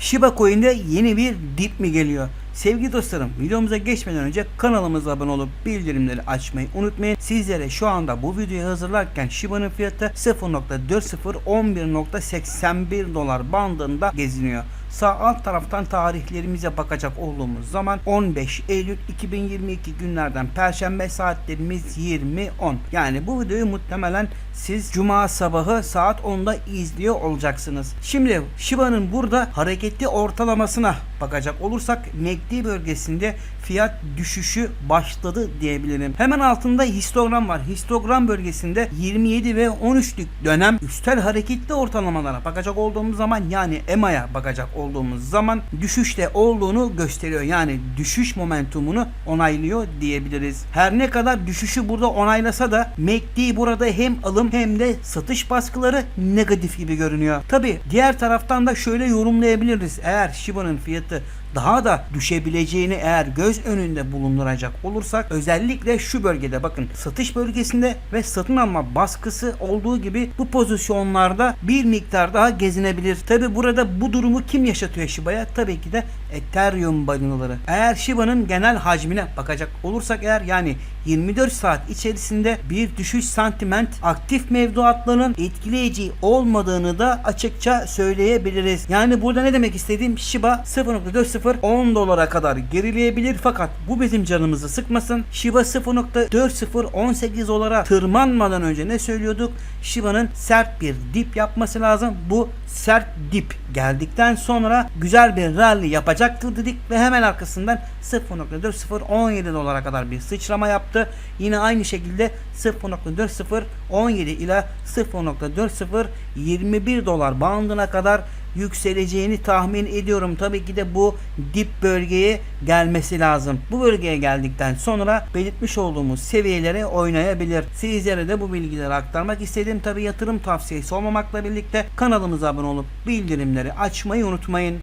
Shiba Coin'de yeni bir dip mi geliyor? Sevgili dostlarım videomuza geçmeden önce kanalımıza abone olup bildirimleri açmayı unutmayın. Sizlere şu anda bu videoyu hazırlarken Shiba'nın fiyatı 0.4011.81 dolar bandında geziniyor. Sağ alt taraftan tarihlerimize bakacak olduğumuz zaman 15 Eylül 2022 günlerden Perşembe saatlerimiz 20.10. Yani bu videoyu muhtemelen siz Cuma sabahı saat 10'da izliyor olacaksınız. Şimdi Shiba'nın burada hareketli ortalamasına bakacak olursak MACD bölgesinde fiyat düşüşü başladı diyebilirim. Hemen altında histogram var. Histogram bölgesinde 27 ve 13'lük dönem üstel hareketli ortalamalara bakacak olduğumuz zaman yani EMA'ya bakacak olduğumuz zaman düşüşte olduğunu gösteriyor. Yani düşüş momentumunu onaylıyor diyebiliriz. Her ne kadar düşüşü burada onaylasa da MACD burada hem alım hem de satış baskıları negatif gibi görünüyor. Tabi diğer taraftan da şöyle yorumlayabiliriz. Eğer Shiba'nın fiyatı daha da düşebileceğini eğer göz önünde bulunduracak olursak özellikle şu bölgede bakın satış bölgesinde ve satın alma baskısı olduğu gibi bu pozisyonlarda bir miktar daha gezinebilir. Tabi burada bu durumu kim yaşatıyor Shiba'ya? Tabii ki de Ethereum balinaları. Eğer Shiba'nın genel hacmine bakacak olursak eğer yani 24 saat içerisinde bir düşüş sentiment aktif mevduatların etkileyici olmadığını da açıkça söyleyebiliriz. Yani burada ne demek istediğim Shiba 0.40 10 dolara kadar gerileyebilir fakat bu bizim canımızı sıkmasın. Shiba 0.4018 dolara tırmanmadan önce ne söylüyorduk? Shiba'nın sert bir dip yapması lazım. Bu sert dip geldikten sonra güzel bir rally yapacaktır dedik ve hemen arkasından 0.4017 dolara kadar bir sıçrama yaptı. Yine aynı şekilde 0.4017 ile 0.4021 dolar bandına kadar yükseleceğini tahmin ediyorum. Tabii ki de bu dip bölgeye gelmesi lazım. Bu bölgeye geldikten sonra belirtmiş olduğumuz seviyelere oynayabilir. Sizlere de bu bilgileri aktarmak istedim. Tabii yatırım tavsiyesi olmamakla birlikte kanalımıza abone olup bildirimleri açmayı unutmayın.